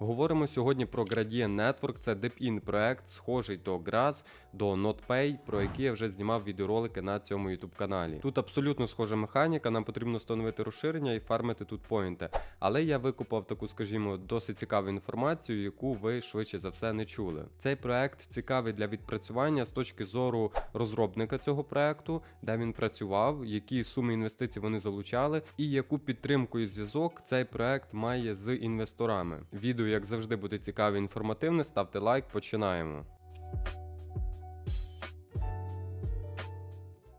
Говоримо сьогодні про Gradient Network, це DeepIn проект, схожий до GRAS, до NotPay, про який я вже знімав відеоролики на цьому YouTube каналі. Тут абсолютно схожа механіка, нам потрібно встановити розширення і фармити тут поінти. Але я викупав таку, скажімо, досить цікаву інформацію, яку ви швидше за все не чули. Цей проект цікавий для відпрацювання з точки зору розробника цього проекту, де він працював, які суми інвестицій вони залучали, і яку підтримку і зв'язок цей проект має з інвесторами. Відео, як завжди, буде цікаве і інформативне. Ставте лайк, починаємо.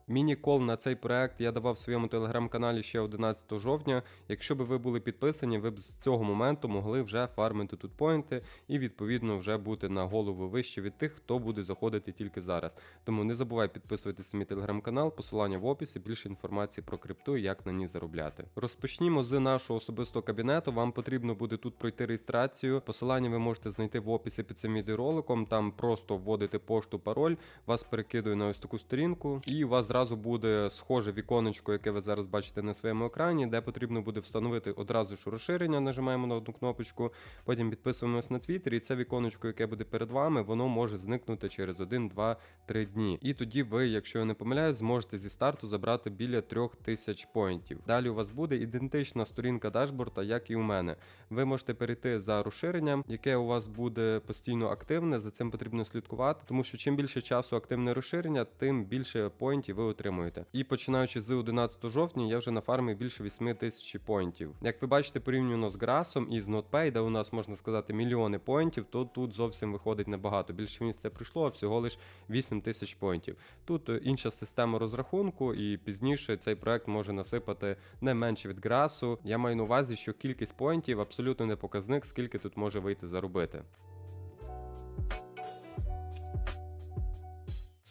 Міні-кол на цей проект я давав в своєму телеграм-каналі ще 11 жовтня. Якщо б ви були підписані, ви б з цього моменту могли вже фармити тут поінти і відповідно вже бути на голову вище від тих, хто буде заходити тільки зараз. Тому не забувай підписуватися на мій телеграм-канал, посилання в описі, більше інформації про крипту і як на ній заробляти. Розпочнімо з нашого особистого кабінету. Вам потрібно буде тут пройти реєстрацію. Посилання ви можете знайти в описі під цим відеороликом. Там просто вводите пошту, пароль, вас перекидує на ось таку сторінку, і вас зразу буде схоже віконечко, яке ви зараз бачите на своєму екрані, де потрібно буде встановити одразу ж розширення. Нажимаємо на одну кнопочку, потім підписуємось на Twitter, і це віконечко, яке буде перед вами, воно може зникнути через 1, 2, 3 дні. І тоді ви, якщо я не помиляюсь, зможете зі старту забрати біля 3000 поінтів. Далі у вас буде ідентична сторінка дашборда, як і у мене. Ви можете перейти за розширенням, яке у вас буде постійно активне. За цим потрібно слідкувати, тому що чим більше часу активне розширення, тим більше поінтів ви отримуєте. І починаючи з 11 жовтня, я вже нафармив більше 8 тисяч поінтів. Як ви бачите, порівняно з Грасом і з NotPay, де у нас можна сказати мільйони поінтів, то тут зовсім виходить небагато. Більше місяця прийшло, а всього лиш 8 тисяч поінтів. Тут е, інша система розрахунку, і пізніше цей проект може насипати не менше від Грасу. Я маю на увазі, що кількість поінтів абсолютно не показник, скільки тут може вийти заробити.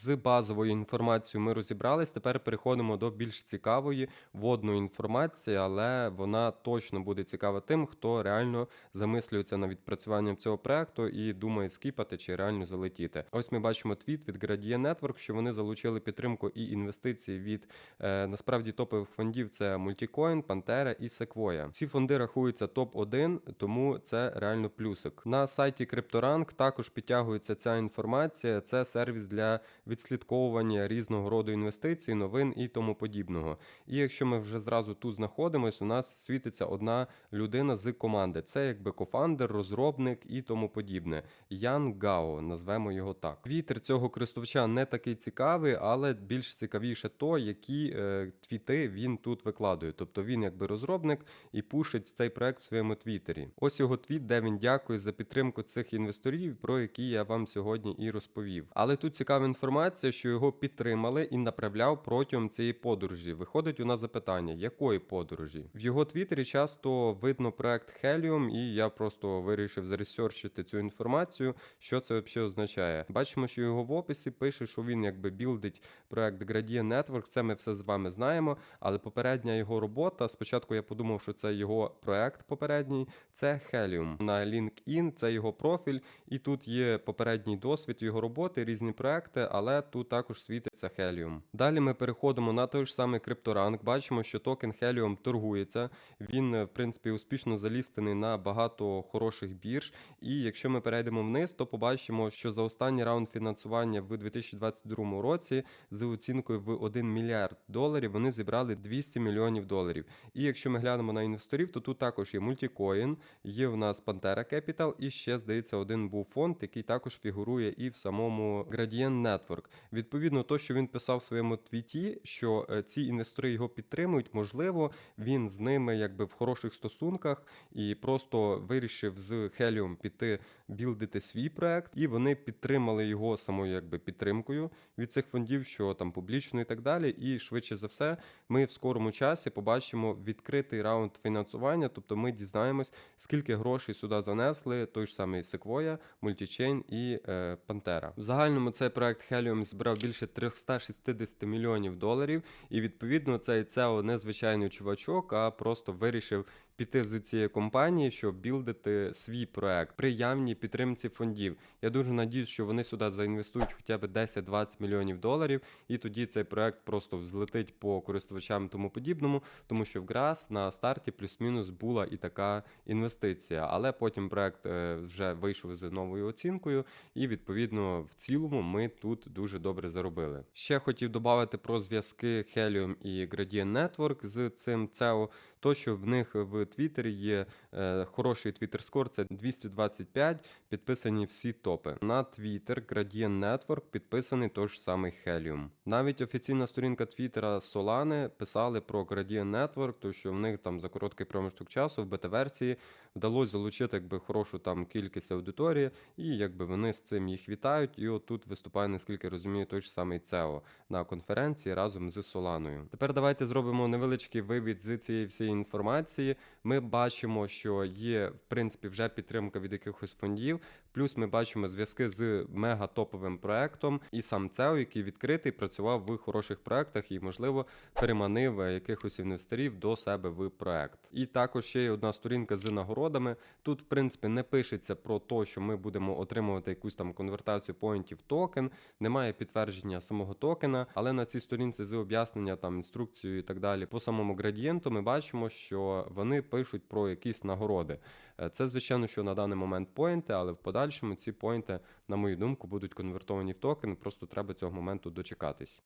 З базовою інформацією ми розібрались. Тепер переходимо до більш цікавої вводної інформації, але вона точно буде цікава тим, хто реально замислюється над відпрацюванням цього проекту і думає скіпати чи реально залетіти. Ось ми бачимо твіт від Gradient Network, що вони залучили підтримку і інвестиції від е, насправді топових фондів. Це Multicoin, Pantera і Sequoia. Ці фонди рахуються топ 1 тому це реально плюсик. На сайті CryptoRank також підтягується ця інформація. Це сервіс для відслідковування різного роду інвестицій, новин і тому подібного. І якщо ми вже зразу тут знаходимося, у нас світиться одна людина з команди. Це якби кофандер, розробник і тому подібне. Ян Гао, назвемо його так. Твіттер цього користувача не такий цікавий, але більш цікавіше то, які е, твіти він тут викладує. Тобто він якби розробник і пушить цей проект в своєму твіттері. Ось його твіт, де він дякує за підтримку цих інвесторів, про які я вам сьогодні і розповів. Але тут цікава інформація, що його підтримали і направляв протягом цієї подорожі. Виходить у нас запитання, якої подорожі? В його твіттері часто видно проект Helium, і я просто вирішив заресерчити цю інформацію, що це взагалі означає. Бачимо, що його в описі пише, що він якби білдить проект Gradient Network. Це ми все з вами знаємо. Але попередня його робота. Спочатку я подумав, що це його проект попередній, це Helium. На LinkedIn це його профіль, і тут є попередній досвід його роботи, різні проекти, але тут також світиться Helium. Далі ми переходимо на той ж самий CryptoRank. Бачимо, що токен Helium торгується. Він, в принципі, успішно залістений на багато хороших бірж. І якщо ми перейдемо вниз, то побачимо, що за останній раунд фінансування в 2022 році з оцінкою в 1 мільярд доларів вони зібрали 200 мільйонів доларів. І якщо ми глянемо на інвесторів, то тут також є Multicoin, є в нас Pantera Capital, і ще здається, один був фонд, який також фігурує і в самому Gradient Network. Відповідно, то, що він писав в своєму твіті, що е, ці інвестори його підтримують, можливо, він з ними якби в хороших стосунках і просто вирішив з Helium піти білдити свій проект, і вони підтримали його самою якби підтримкою від цих фондів, що там публічно і так далі. І швидше за все, ми в скорому часі побачимо відкритий раунд фінансування, тобто ми дізнаємось, скільки грошей сюди занесли, той ж самий Sequoia, Multichain і е, Pantera. В загальному цей проект Helium збирав більше 360 мільйонів доларів, і відповідно цей це не звичайний чувачок, а просто вирішив піти з цієї компанії, щоб білдити свій проект при явній підтримці фондів. Я дуже надіюсь, що вони сюди заінвестують хоча б 10-20 мільйонів доларів, і тоді цей проект просто взлетить по користувачам тому подібному, тому що в Грас на старті плюс-мінус була і така інвестиція. Але потім проект е, вже вийшов з новою оцінкою, і відповідно в цілому ми тут дуже добре заробили. Ще хотів додати про зв'язки Helium і Gradient Network з цим CEO, то що в них в Твіттері є е, хороший твіттер скор, це 225, підписані всі топи. На Twitter Gradient Network підписаний той ж самий Helium. Навіть офіційна сторінка Твіттера Solana писали про Gradient Network, то що в них там за короткий проміжок часу в бета-версії вдалося залучити якби хорошу там кількість аудиторії, і якби вони з цим їх вітають. І отут виступає, наскільки розумію, той ж самий CEO на конференції разом з Соланою. Тепер давайте зробимо невеличкий вивід з цієї всієї інформації. Ми бачимо, що є в принципі вже підтримка від якихось фондів. Плюс ми бачимо зв'язки з мегатоповим проектом і сам ЦЕО, який відкритий, працював в хороших проектах і, можливо, переманив е, якихось інвесторів до себе в проект. І також ще є одна сторінка з нагородами. Тут, в принципі, не пишеться про те, що ми будемо отримувати якусь там конвертацію поінтів в токен. Немає підтвердження самого токена, але на цій сторінці з об'яснення там інструкцією і так далі по самому градієнту ми бачимо, що вони пишуть про якісь нагороди. Е, Це звичайно, що на даний момент поінти, але в подальшому ці поінти, на мою думку, будуть конвертовані в токен. Просто треба цього моменту дочекатись.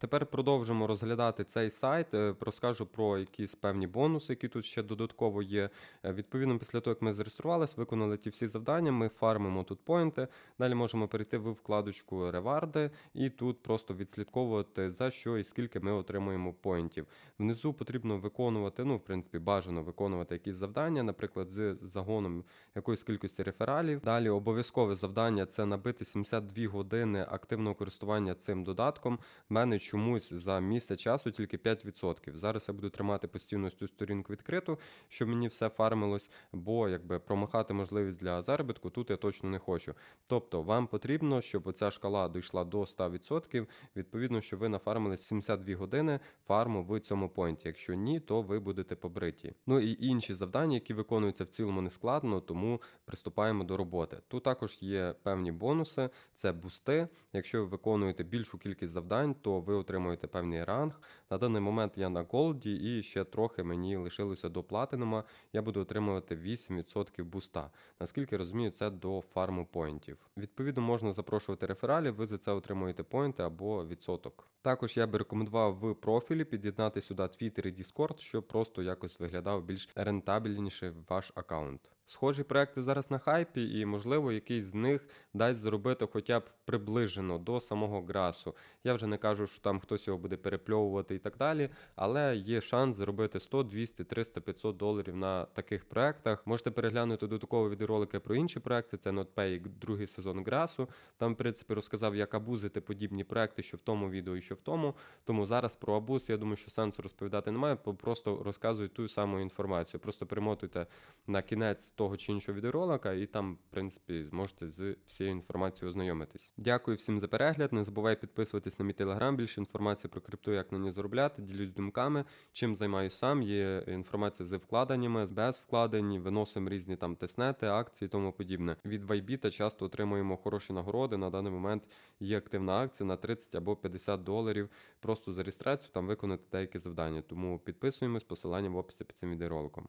Тепер продовжимо розглядати цей сайт. Е, Розкажу про якісь певні бонуси, які тут ще додатково є. Е, Відповідно, після того, як ми зареєструвалися, виконали ті всі завдання, ми фармимо тут поінти. Далі можемо перейти в вкладочку реварди і тут просто відслідковувати за що і скільки ми отримуємо поінтів. Внизу потрібно виконувати, ну, в принципі, бажано виконувати якісь завдання, наприклад, з загоном якоїсь кількості рефералів. Далі обов'язкове завдання це набити 72 години активного користування цим додатком. В мене чомусь за місяць часу тільки 5%. Зараз я буду тримати постійно цю сторінку відкриту, щоб мені все фармилось, бо якби промахати можливість для заробітку тут я точно не хочу. Тобто вам потрібно, щоб оця шкала дійшла до 100%, відповідно, що ви нафармили 72 години фарму в цьому поінті. Якщо ні, то ви будете побриті. Ну і інші завдання, які виконуються в цілому не складно, тому приступаємо до роботи. Тут також є певні бонуси, це бусти. Якщо ви виконуєте більшу кількість завдань, то ви отримуєте певний ранг. На даний момент я на голді і ще трохи мені лишилося до платинума. Я буду отримувати 8% буста. Наскільки розумію, це до фарму поінтів. Відповідно, можна запрошувати рефералів, ви за це отримуєте поінти або відсоток. Також я би рекомендував в профілі під'єднати сюди Twitter і Discord, щоб просто якось виглядав більш рентабельніше ваш аккаунт. Схожі проекти зараз на хайпі, і, можливо, якийсь з них дасть заробити хоча б приближено до самого грасу. Я вже не кажу, що там хтось його буде перепльовувати і так далі, але є шанс заробити 100, 200, 300, 500 доларів на таких проектах. Можете переглянути додаткові відеоролики про інші проекти. Це NotPay другий сезон грасу. Там, в принципі, розказав, як абузити подібні проекти, що в тому відео і що в тому. Тому зараз про абуз, я думаю, що сенсу розповідати немає, просто розказую ту саму інформацію. Просто перемотуйте на кінець того чи іншого відеоролика, і там, в принципі, зможете з всією інформацією ознайомитись. Дякую всім за перегляд. Не забувай підписуватись на мій телеграм. Більше інформації про крипту, як на ній заробляти. Ділюсь думками, чим займаюся сам. Є інформація з вкладеннями, без вкладень, виносимо різні там теснети, акції і тому подібне. Від Вайбіта часто отримуємо хороші нагороди. На даний момент є активна акція на 30 або 50 доларів. Просто за реєстрацію там виконати деякі завдання. Тому підписуємось, посилання в описі під цим відеороликом.